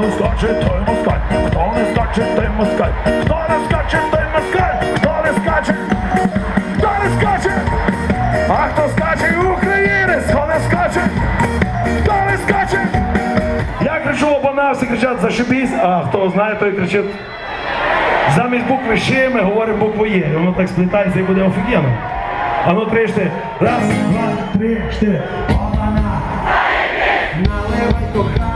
не скаче, той москаль, хто не скаче, той москаль, хто не скаче, той москаль, хто не скаче, хто не скаче, а хто скаче українець, хто не скаче, хто не скаче. Я кричу обана, всі кричать зашибісь, а хто знає, той кричить. Замість букви «щ» ми говоримо букву Є. І воно так сплітається і буде офігенно. А ну тричте. Раз, два, три, чотири. Обана. Наливай кохана,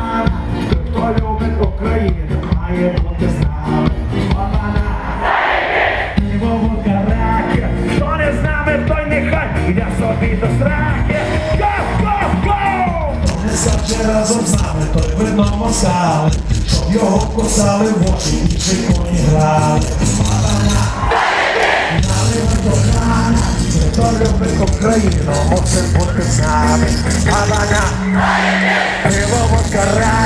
йде собі до страхи. Го, го, го! не скаче разом з нами, той вино мосали, щоб його кусали в очі і чеконі грали. Обана, наливай кохана, хто любить Україну, мусить бути з нами. Обана, пиво, водка, раки,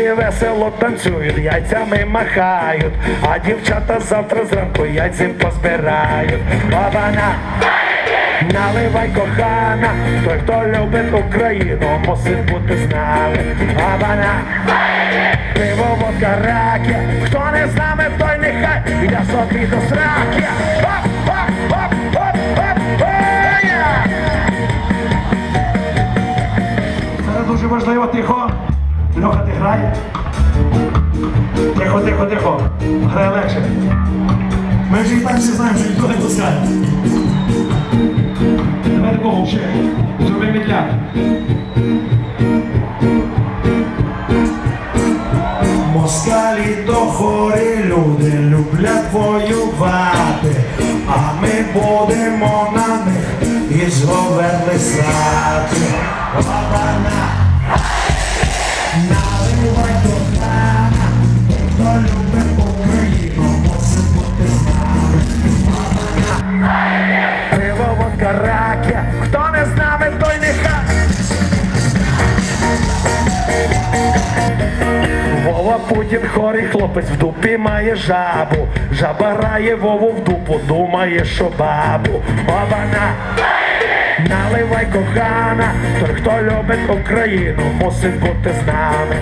Хлопці весело танцюють, яйцями махають, а дівчата завтра зранку яйцем позбирають. Бабана! Наливай кохана, той, хто любить Україну, мусить бути з нами. Бабана! Пиво, водка, раки, хто не з нами, той нехай йде собі до сраки. Це дуже важливо, тихо. Льоха, ти грай. Тихо, тихо, тихо. Грай легше. Ми вже і так всі знаємо, що ніхто не пускає. Давай такого ще. Зроби медляк. Москалі то хорі люди люблять воювати, а ми будемо на них і зговерли срати. Обана, водка, хто не з нами, той нехай. Вова Путін хорий хлопець в дупі має жабу. Жаба рає Вову в дупу, думає, що бабу. Обана. Наливай кохана, той, хто любить Україну, мусить бути з нами.